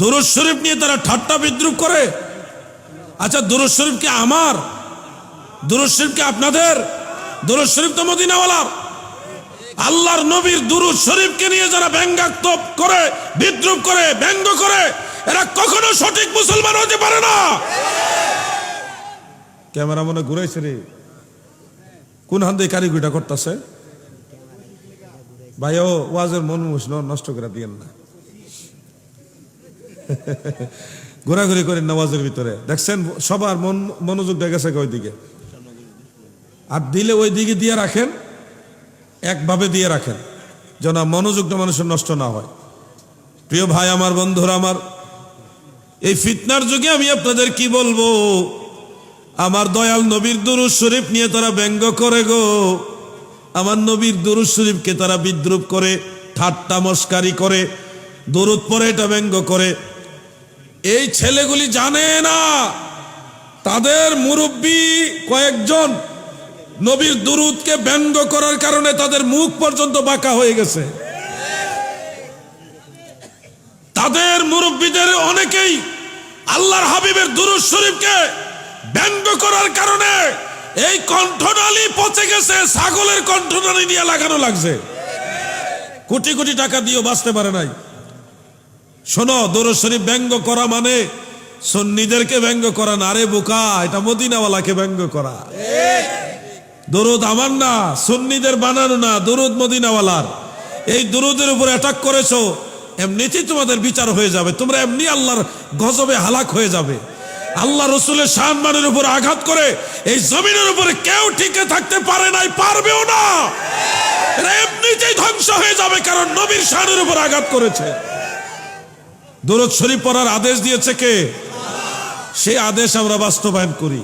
দুরুজ শরীফ নিয়ে তারা ঠাট্টা বিদ্রুপ করে। আচ্ছা দুরুজ শরীফ কি আমার? দুরুজ শরীফ কি আপনাদের? দুরুজ শরীফ তো মদিনাওয়ালার। আল্লাহর নবীর দুরুজ শরীফকে নিয়ে যারা ব্যঙ্গাত্মক করে, বিদ্রুপ করে, ব্যঙ্গ করে, এরা কখনো সঠিক মুসলমান হতে পারে না। ক্যামেরা মনে ঘুরাইছে রে। কোন হান দিয়ে কারিগরিটা করতেছে? ভাইও ওয়াজের মন নষ্ট করে দিয়েন না। ঘোরাঘুরি করেন নামাজের ভিতরে। দেখছেন, সবার মন, মনোযোগ গেছে ওই দিকে আর দিলে ওই দিকে দিয়ে রাখেন, একভাবে দিয়ে রাখেন, যেন মনোযোগটা মানুষের নষ্ট না হয়। প্রিয় ভাই আমার, বন্ধুরা আমার, এই ফিতনার যুগে আমি আপনাদের কি বলব? আমার দয়াল নবীর দুরুজ শরীফ নিয়ে তারা ব্যঙ্গ করে গো। আমার নবীর দুরুজ শরীফকে তারা বিদ্রুপ করে, ঠাট্টা মস্কারি করে, দরুদ পরে এটা ব্যঙ্গ করে। এই ছেলেগুলি জানে না। তাদের মুরব্বী কয়েকজন নবীর দুরুদকে ব্যঙ্গ করার কারণে তাদের মুখ পর্যন্ত বাঁকা হয়ে গেছে। তাদের মুরব্বীদের অনেকেই আল্লাহর হাবিবের দুরুদ শরীফকে ব্যঙ্গ করার কারণে এই কণ্ঠনালী পচে গেছে, ছাগলের কণ্ঠনালী নিয়ে লাগানো লাগছে। কোটি কোটি টাকা দিয়েও বাঁচতে পারে নাই। শোনো, দরুদ শরীফ ব্যঙ্গ করা মানে সন্নিদেরকে ব্যঙ্গ করা না। আরে বোকা, এটা মদিনাওয়ালাকে ব্যঙ্গ করা। দরুদ আমার না, সুন্নিদের বানানো না, দরুদ মদিনাওয়ালার। এই দরুদের উপর অ্যাটাক করেছ এমনিতেই তোমাদের বিচার হয়ে যাবে। তোমরা এমনি আল্লাহর গজবে হালাক হয়ে যাবে। আল্লাহ রসুলের সম্মানের উপর আঘাত করে, এই জমিনের উপরে কেউ টিকে থাকতে পারে নাই, পারবেও না। এমনিতেই ধ্বংস হয়ে যাবে কারণ নবীর শানের উপর আঘাত করেছে। দরুদ শরীফ পড়ার আদেশ দিয়েছে কে? সেই আদেশ আমরা বাস্তবায়ন করি।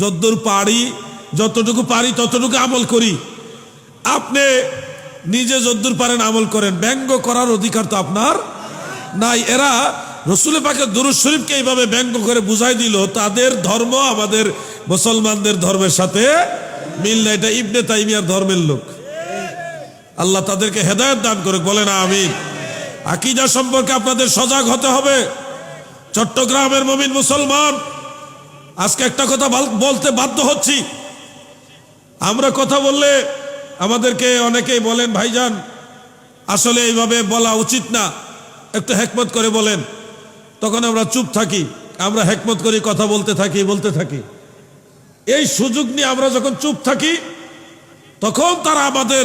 যদ্দূর পারি, যতটুকু পারি, ততটুকু আমল করি। আপনি নিজে যদ্দূর পারেন আমল করেন। ব্যঙ্গ করার অধিকার তো আপনার নাই। এরা রসুল পাকে দুরুজ শরীফকে এইভাবে ব্যঙ্গ করে বুঝাই দিল, তাদের ধর্ম আমাদের মুসলমানদের ধর্মের সাথে মিল না এটা ইবনে তাইমিয়ার ধর্মের লোক। আল্লাহ তাদেরকে হেদায়ত দান করে বলে না আমি আকিদা সম্পর্কে আপনাদের সজাগ হতে হবে। চট্টগ্রামের মমিন মুসলমান, আজকে একটা কথা বলতে বাধ্য হচ্ছি। আমরা কথা বললে আমাদেরকে অনেকেই বলেন, ভাইজান, আসলে এইভাবে বলা উচিত না। একটু হেকমত করে বলেন। তখন আমরা চুপ থাকি, আমরা হেকমত করি, কথা বলতে থাকি বলতে থাকি। এই সুযোগ নিয়ে আমরা যখন চুপ থাকি, তখন তারা আমাদের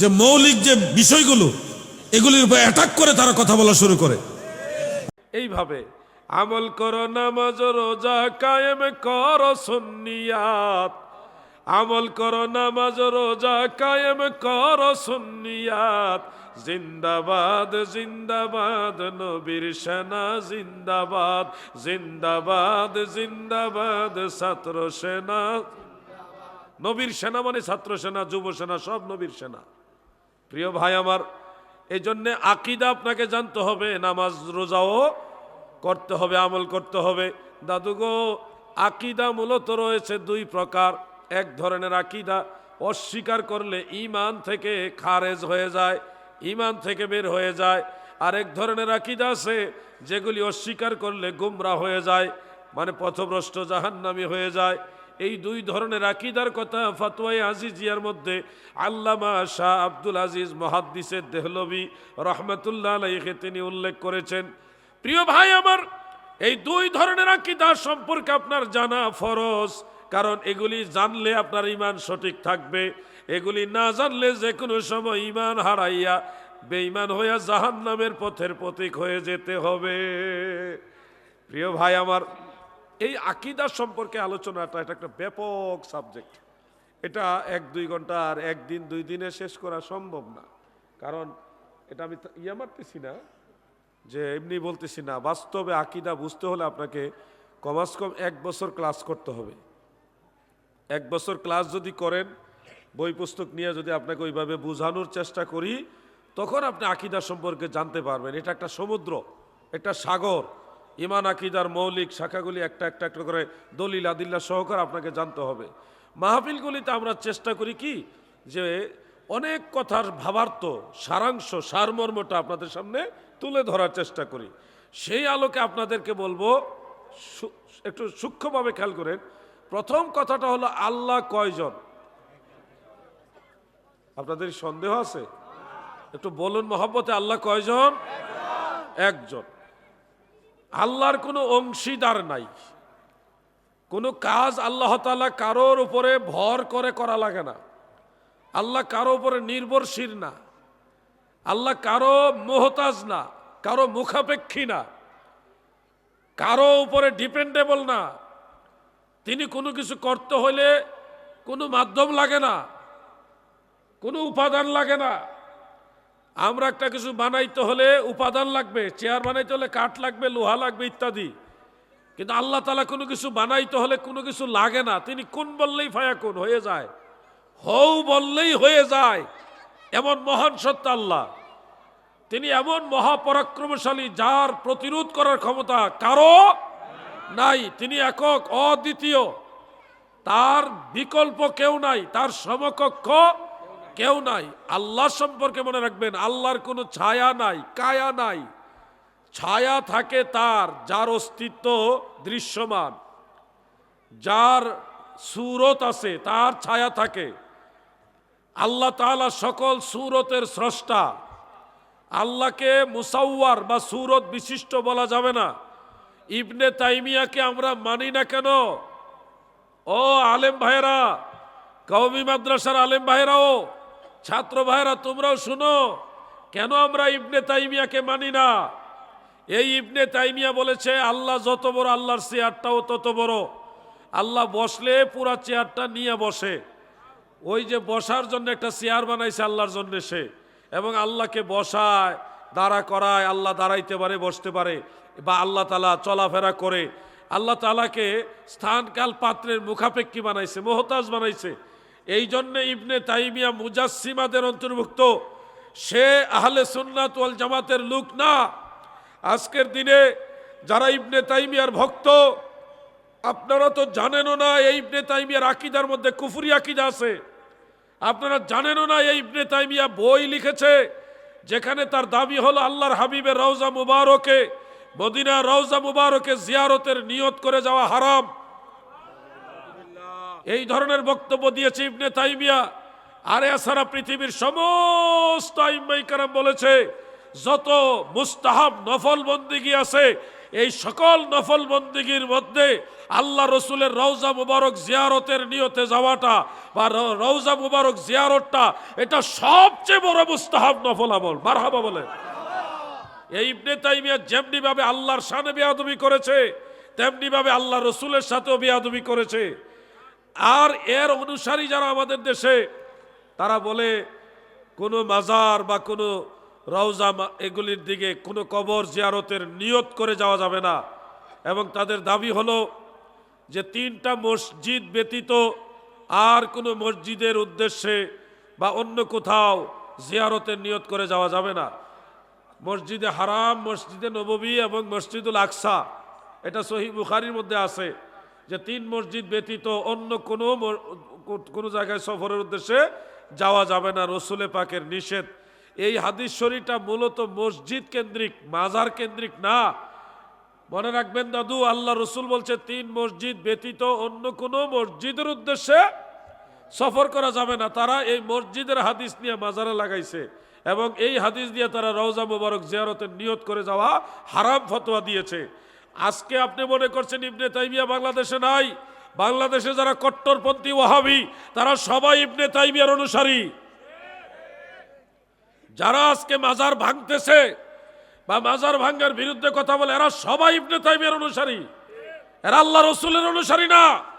যে মৌলিক যে বিষয়গুলো এগুলির উপর অ্যাটাক করে তারা কথা বলা শুরু করে। এইভাবে আমল করো নামাজ, রোজা কায়েম কর সুন্নিয়াত। আমল করো নামাজ, রোজা কায়েম কর সুন্নিয়াত। জিন্দাবাদ জিন্দাবাদ, নবীর সেনা জিন্দাবাদ। জিন্দাবাদ জিন্দাবাদ, ছাত্র সেনা। নবীর সেনা মানে ছাত্র সেনা, যুব সেনা, সব নবীর সেনা। প্রিয় ভাই আমার এই জন্যে আকিদা আপনাকে জানতে হবে, নামাজ রোজাও করতে হবে, আমল করতে হবে। দাদুগো আকিদা মূলত রয়েছে দুই প্রকার। এক ধরনের আকিদা, অস্বীকার করলে ইমান থেকে খারেজ হয়ে যায় ইমান থেকে বের হয়ে যায়। আরেক ধরনের আকিদা আছে, যেগুলি অস্বীকার করলে গুমরা হয়ে যায় মানে পথভ্রষ্ট জাহান্নামি হয়ে যায়। এই দুই ধরনের আকিদার কথা ফতোয়াই আজিজিয়ার মধ্যে আল্লামা শাহ আব্দুল আজিজ মহাদ্দিসের দেহলবি রহমতুল্লাহ আলাইকে তিনি উল্লেখ করেছেন। প্রিয় ভাই আমার, এই দুই ধরনের আকিদা সম্পর্কে আপনার জানা ফরজ, কারণ এগুলি জানলে আপনার ইমান সঠিক থাকবে, এগুলি না জানলে যে কোনো সময় ইমান হারাইয়া বেঈমান হইয়া জাহান নামের পথের প্রতীক হয়ে যেতে হবে। প্রিয় ভাই আমার এই আকিদার সম্পর্কে আলোচনাটা এটা একটা ব্যাপক সাবজেক্ট। এটা এক, দুই ঘণ্টা আর একদিন, দুই দিনে শেষ করা সম্ভব না। কারণ এটা আমি ইয়ে মারতেছি না, যে এমনি বলতেছি না। বাস্তবে আকিদা বুঝতে হলে আপনাকে কমাস কম এক বছর ক্লাস করতে হবে। এক বছর ক্লাস যদি করেন, বই পুস্তক নিয়ে যদি আপনাকে ওইভাবে বোঝানোর চেষ্টা করি, তখন আপনি আকিদা সম্পর্কে জানতে পারবেন। এটা একটা সমুদ্র, একটা সাগর। ইমান, আকিদার, মৌলিক শাখাগুলি একটা একটা একটা করে দলিল, আদিল্লা সহকারে আপনাকে জানতে হবে। মাহফিলগুলিতে আমরা চেষ্টা করি কি? যে অনেক কথার ভাবার্থ, সারাংশ, সারমর্মটা আপনাদের সামনে তুলে ধরার চেষ্টা করি। সেই আলোকে আপনাদেরকে বলব একটু সূক্ষ্মভাবে খেয়াল করেন। প্রথম কথাটা হলো, আল্লাহ কয়জন? আপনাদের সন্দেহ আছে? একটু বলুন মহব্বতে, আল্লাহ কয়জন? একজন। আল্লাহর কোনো অংশীদার নাই। কোনো কাজ আল্লাহ তাআলা কারোর উপরে ভর করে করা লাগে না। আল্লাহ কারও উপরে নির্ভরশীল না। আল্লাহ কারও মোহতাজ না, কারও মুখাপেক্ষী না, কারও উপরে ডিপেন্ডেবল না। তিনি কোনো কিছু করতে হলে কোনো মাধ্যম লাগে না, কোনো উপাদান লাগে না। আমরা একটা কিছু বানাইতে হলে উপাদান লাগবে, চেয়ার বানাইতে হলে কাঠ লাগবে, লোহা লাগবে ইত্যাদি। কিন্তু আল্লাহ তালা কোনো কিছু বানাইতে হলে কোনো কিছু লাগে না। তিনি কোন বললেই ফায়া কোন হয়ে যায়। হও বললেই হয়ে যায়। এমন মহান সত্য আল্লাহ। তিনি এমন মহাপরাক্রমশালী যার প্রতিরোধ করার ক্ষমতা কারও নাই। তিনি একক, অদ্বিতীয়। তার বিকল্প কেউ নাই, তার সমকক্ষ কেউ নাই। আল্লাহ সম্পর্কে মনে রাখবেন, আল্লাহর কোনো ছায়া নাই, কায়া নাই। ছায়া থাকে তার, যার অস্তিত্ব দৃশ্যমান। যার সুরত আছে, তার ছায়া থাকে। আল্লাহ তাআলা সকল সুরতের স্রষ্টা। আল্লাহকে মুসাওয়ার বা সুরত বিশিষ্ট বলা যাবে না। ইবনে তাইমিয়াকে আমরা মানি না কেন? ও আলেম ভাইরা কওমি মাদ্রাসার আলেম ভাইরাও ছাত্র ভাইরা তোমরাও শুনো, কেন আমরা ইবনে তাইমিয়াকে মানি না? এই ইবনে তাইমিয়া বলেছে, আল্লাহ যত বড় আল্লাহর চেয়ারটাও তত বড়। আল্লাহ বসলে পুরা চেয়ারটা নিয়ে বসে। ওই যে বসার জন্য একটা চেয়ার বানাইছে আল্লাহর জন্য সে। এবং আল্লাহকে বসায়, দাঁড়া করায়, আল্লাহ দাঁড়াইতে পারে, বসতে পারে, বা আল্লাহ তালা চলাফেরা করে। আল্লাহ তালাকে স্থানকাল পাত্রের মুখাপেক্ষী বানাইছে, মোহতাজ বানাইছে। এই জন্যে ইবনে তাইমিয়া মুজাসিমাদের অন্তর্ভুক্ত। সে আহলে সুন্নাত ওয়াল জামাতের লোক না। আজকের দিনে যারা ইবনে তাইমিয়ার ভক্ত, আপনারা তো জানেনও না এই ইবনে তাইমিয়ার আকিদার মধ্যে কুফুরি আকিদা আছে। আপনারা জানেনও না এই ইবনে তাইমিয়া বই লিখেছে, যেখানে তার দাবি হলো আল্লাহর হাবিবের রওজা মুবারকে মদিনা রওজা মুবারকে জিয়ারতের নিয়ত করে যাওয়া হারাম। এই ধরনের বক্তব্য দিয়েছে ইবনে তাইমিয়া। আরে সারা পৃথিবীর সমস্ত আইম্মাই কারাম বলেছে, যত মুস্তাহাব নফল বন্দিগি আছে, এই সকল নফল বন্দিগির মধ্যে আল্লাহ রসুলের রওজা মুবারক জিয়ারতের নিয়তে যাওয়াটা বা রওজা মুবারক জিয়ারতটা, এটা সবচেয়ে বড় মুস্তাহাব নফল আমল। মারহাবা বলে এই ইবনে তাইমিয়া যেমনি ভাবে আল্লাহর সানে বেয়াদবি করেছে তেমনি ভাবে আল্লাহ রসুলের সাথেও বেয়াদবি করেছে। আর এর অনুসারী যারা আমাদের দেশে, তারা বলে, কোনো মাজার বা কোনো রওজা এগুলির দিকে কোনো কবর জিয়ারতের নিয়ত করে যাওয়া যাবে না। এবং তাদের দাবি হলো যে তিনটা মসজিদ ব্যতীত আর কোনো মসজিদের উদ্দেশ্যে বা অন্য কোথাও জিয়ারতের নিয়ত করে যাওয়া যাবে না। মসজিদে হারাম, মসজিদে নববী এবং মসজিদুল আকসা, এটা সহি বুখারির মধ্যে আছে। যে তিন মসজিদ ব্যতীত অন্য কোনো কোনো জায়গায় সফরের উদ্দেশ্যে যাওয়া যাবে না, রসুলে পাকের নিষেধ। এই হাদিস শরীরটা মূলত মসজিদ কেন্দ্রিক, মাজার কেন্দ্রিক না। মনে রাখবেন দাদু, আল্লাহ রসুল বলছে, তিন মসজিদ ব্যতীত অন্য কোনো মসজিদের উদ্দেশ্যে সফর করা যাবে না। তারা এই মসজিদের হাদিস নিয়ে মাজারে লাগাইছে এবং এই হাদিস দিয়ে তারা রওজা মুবারক জিয়ারতের নিয়ত করে যাওয়া হারাম ফতোয়া দিয়েছে। আজকে আপনি মনে করছেন ইবনে তাইমিয়া বাংলাদেশে নাই? বাংলাদেশে যারা কট্টরপন্থী ওয়াহাবি, তারা সবাই ইবনে তাইমিয়ার অনুসারী। যারা আজকে মাজার ভাঙতেছে বা মাজার ভাঙ্গার বিরুদ্ধে কথা বলে, এরা সবাই ইবনে তাইমিয়ার অনুসারী। এরা আল্লাহ রসুলের অনুসারী না।